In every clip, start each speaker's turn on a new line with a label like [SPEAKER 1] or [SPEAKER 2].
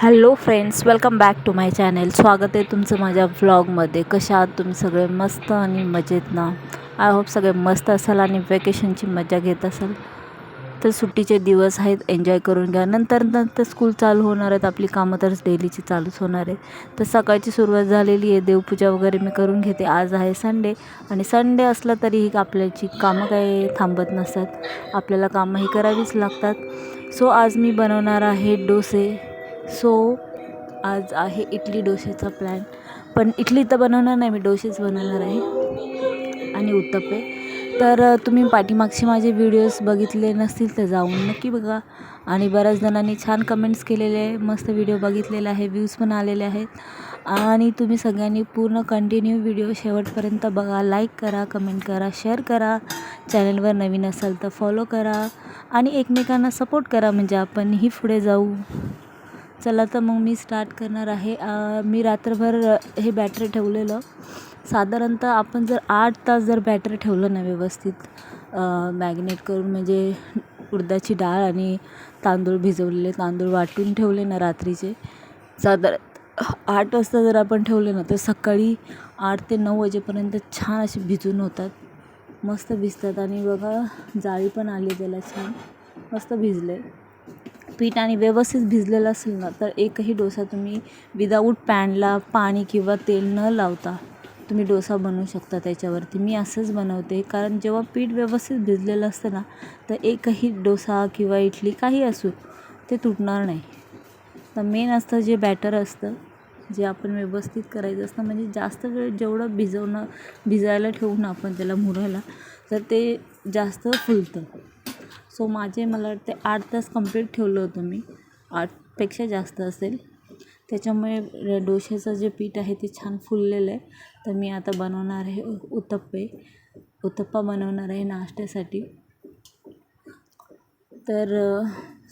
[SPEAKER 1] Hello friends welcome back to my channel. स्वागत आहे तुमचं माझ्या व्लॉगमध्ये कशा आहात तुम्ही? सगळे मस्त आणि मजेत ना? आय होप सगळे मस्त असाल आणि वेकेशनची मजा घेत असाल. तर सुट्टीचे दिवस आहेत एन्जॉय करून घ्या. नंतर नंतर स्कूल चालू होणार आहेत आपली कामं तर डेलीची चालूच होणार आहे तर सकाळची सुरुवात झालेली आहे देवपूजा वगैरे मी करून घेते. आज आहे संडे आणि संडे असला तरीही आपल्याची कामं काही थांबत नसतात. आपल्याला कामंही करावीच लागतात. सो आज मी बनवणार आहे डोसे. सो आज आहे इडली डोसेचा प्लॅन पण इडली तर बनवणार नाही मी डोसेच बनवणार आहे. आणि उत्तप्पे. तर तुम्ही पाठीमागचे माझे व्हिडिओज बघितले नसतील तर जाऊन नक्की बघा. आणि बऱ्याच जणांनी छान कमेंट्स केलेले आहे. मस्त व्हिडिओ बघितलेला आहे व्ह्यूज पण आलेले आहेत. आणि तुम्ही सगळ्यांनी पूर्ण कंटिन्यू व्हिडिओ शेवटपर्यंत बघा. लाईक करा कमेंट करा शेअर करा. चॅनलवर नवीन असाल तर फॉलो करा. आणि एकमेकांना सपोर्ट करा. म्हणजे आपणही पुढे जाऊ. चला तर मग मी स्टार्ट करणार आहे. मी रात्रभर हे बॅटर ठेवलेलं. साधारणतः आपण जर आठ तास जर बॅटर ठेवलं ना व्यवस्थित मॅग्नेट करून म्हणजे उडदाची डाळ आणि तांदूळ भिजवलेले तांदूळ वाटून ठेवले ना रात्रीचे साधारण आठ वाजता जर आपण ठेवले ना तर सकाळी आठ ते नऊ वाजेपर्यंत छान असे भिजून होतात. मस्त भिजतात. आणि बघा जाळी पण आली त्याला छान. मस्त भिजले पीठ आणि व्यवस्थित भिजलेलं असेल ना तर एकही डोसा तुम्ही विदाऊट पॅनला पाणी किंवा तेल न लावता तुम्ही डोसा बनवू शकता त्याच्यावरती. मी असंच बनवते कारण जेव्हा पीठ व्यवस्थित भिजलेलं असतं ना तर एकही डोसा किंवा इडली काही असू ते तुटणार नाही. तर मेन असतं जे बॅटर असतं जे आपण व्यवस्थित करायचं असतं म्हणजे जास्त वेळ जेवढं भिजवणं भिजायला ठेवून आपण त्याला मुरायला तर ते जास्त फुलतं. सो माझे मला वाटते आठ तास कंप्लीट ठेवलं होतं मी. आठपेक्षा जास्त असेल. त्याच्यामुळे डोश्याचं जे पीठ आहे ते छान फुललेलं आहे. तर मी आता बनवणार आहे उत्तप्पे. उत्तप्पा बनवणार आहे नाश्त्यासाठी. तर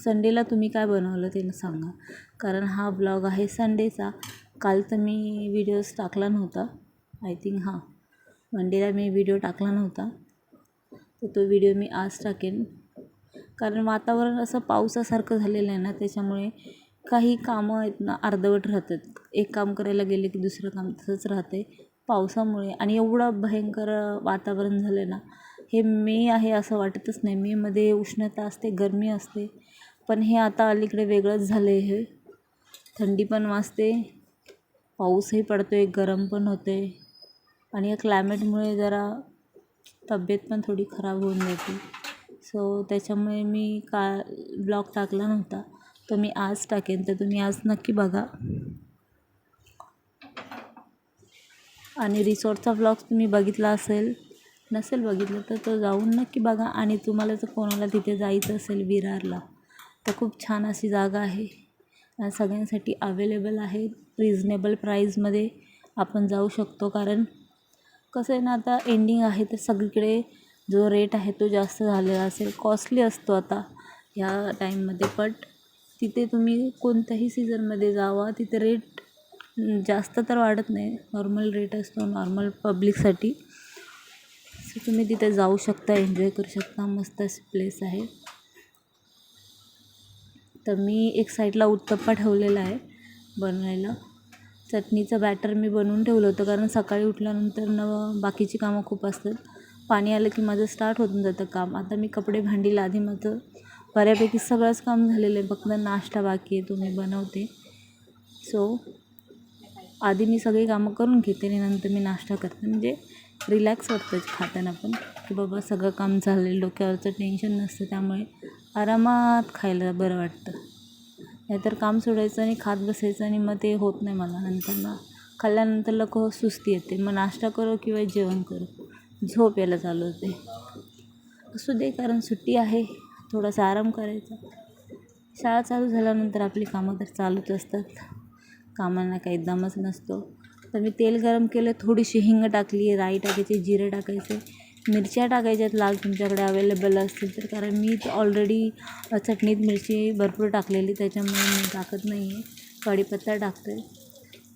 [SPEAKER 1] संडेला तुम्ही काय बनवलं ते सांगा. कारण हा ब्लॉग आहे संडेचा. काल तर मी व्हिडिओज टाकला नव्हता. आय थिंक हां. मंडेला मी व्हिडिओ टाकला नव्हता. तर तो व्हिडिओ मी आज टाकेन. कारण वातावरण असं पावसासारखं झालेलं आहे ना त्याच्यामुळे काही कामं आहेत ना अर्धवट राहतात. एक काम करायला गेले की दुसरं काम तसंच राहते पावसामुळे. आणि एवढं भयंकर वातावरण झालं आहे ना हे मे आहे असं वाटतच नाही. मेमध्ये उष्णता असते गरमी असते. पण हे आता अलीकडे वेगळंच झालं आहे हे. थंडी पण वाजते पाऊसही पडतो आहे गरम पण होते आणि या क्लायमेटमुळे जरा तब्येत पण थोडी खराब होऊन जाते. सो त्याच्यामुळे मी का ब्लॉग टाकला नव्हता. तो मी आज टाकेन तर तुम्ही आज नक्की बघा. आणि रिसॉर्टचा ब्लॉग तुम्ही बघितला असेल नसेल बघितलं तर तो जाऊन नक्की बघा. आणि तुम्हाला जर कोणाला तिथे जायचं असेल विरारला तर खूप छान अशी जागा आहे. सगळ्यांसाठी अवेलेबल आहे रिजनेबल प्राईजमध्ये आपण जाऊ शकतो. कारण कसं आहे ना आता एंडिंग आहे तर सगळीकडे जो रेट आहे तो जास्त झालेला असेल कॉस्टली असतो आता ह्या टाईममध्ये बट तिथे तुम्ही कोणत्याही सीझनमध्ये जावा तिथे रेट जास्त तर वाढत नाही. नॉर्मल रेट असतो नॉर्मल पब्लिकसाठी सो तुम्ही तिथे जाऊ शकता एन्जॉय करू शकता. मस्त अशी प्लेस आहे. तर मी एक साईडला उत्तप्पा ठेवलेला आहे बनवायला. चटणीचं बॅटर मी बनवून ठेवलं होतं कारण सकाळी उठल्यानंतर न बाकीची कामं खूप असतात. पाणी आलं की माझं स्टार्ट होऊन जातं काम. आता मी कपडे भांडी आधी माझं बऱ्यापैकी सगळंच काम झालेलं आहे. फक्त नाश्ता बाकी आहे तो मी बनवते. सो आधी मी सगळी कामं करून घेते आणि नंतर मी नाश्ता करते. म्हणजे रिलॅक्स वाटतं खाताना पण की बाबा सगळं काम झालेलं डोक्यावरचं टेन्शन नसतं त्यामुळे आरामात खायला बरं वाटतं. नाहीतर काम सोडायचं आणि खात बसायचं आणि मग ते होत नाही मला नंतर. मग खाल्ल्यानंतर लोक सुस्ती येते. मग नाश्ता करो किंवा जेवण करो. झोप यायला चालू होते. असू दे कारण सुट्टी आहे. थोडासा आराम करायचा. शाळा चालू झाल्यानंतर आपली कामं तर चालूच असतात. कामांना काही दमच नसतो. तर मी तेल गरम केलं थोडीशी हिंग टाकली आहे राई टाकायची जिरे टाकायचे मिरच्या टाकायच्यात लाल तुमच्याकडे अवेलेबल असतील तर कारण मी ऑलरेडी चटणीत मिरची भरपूर टाकलेली त्याच्यामुळे मी टाकत नाही आहे कढीपत्ता टाकते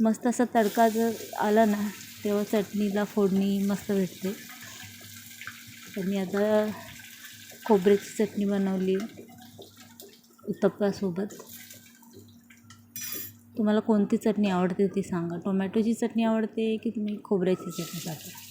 [SPEAKER 1] मस्त असा तडका जर आला ना तेव्हा चटणीला फोडणी मस्त भेटते. तर मी आता खोबऱ्याची चटणी बनवली उत्तप्पासोबत. तुम्हाला कोणती चटणी आवडते ती सांगा. टोमॅटोची चटणी आवडते की तुम्ही खोबऱ्याची चटणी खाता?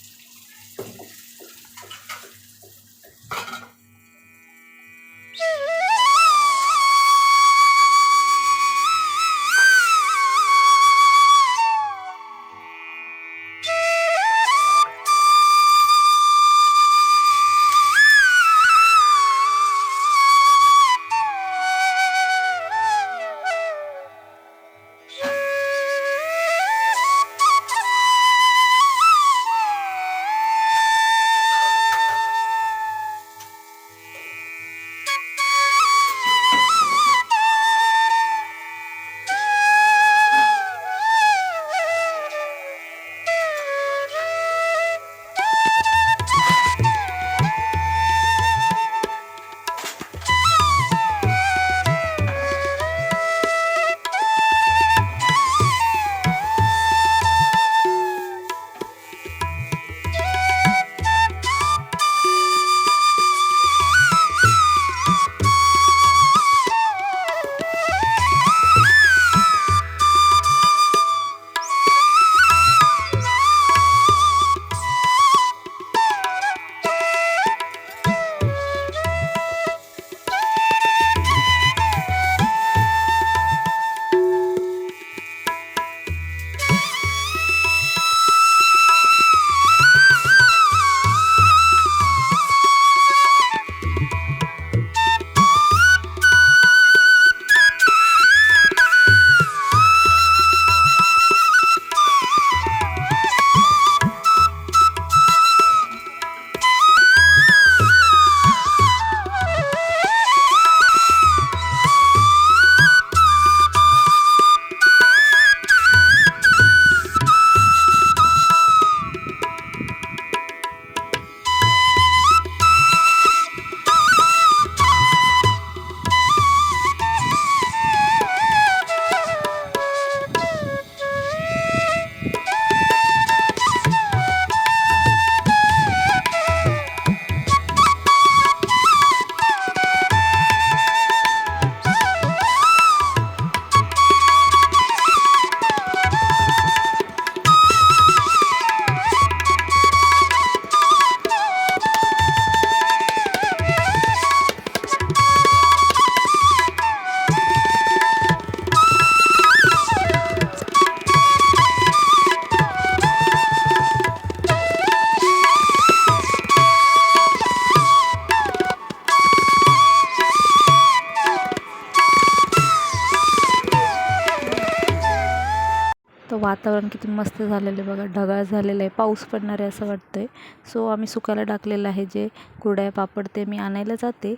[SPEAKER 1] वातावरण किती मस्त झालेलं आहे बघा. ढगाळ झालेलं आहे. पाऊस पडणार आहे असं वाटतं आहे सो आम्ही सुकायला टाकलेलं आहे जे कुरड्या पापड ते मी आणायला जाते.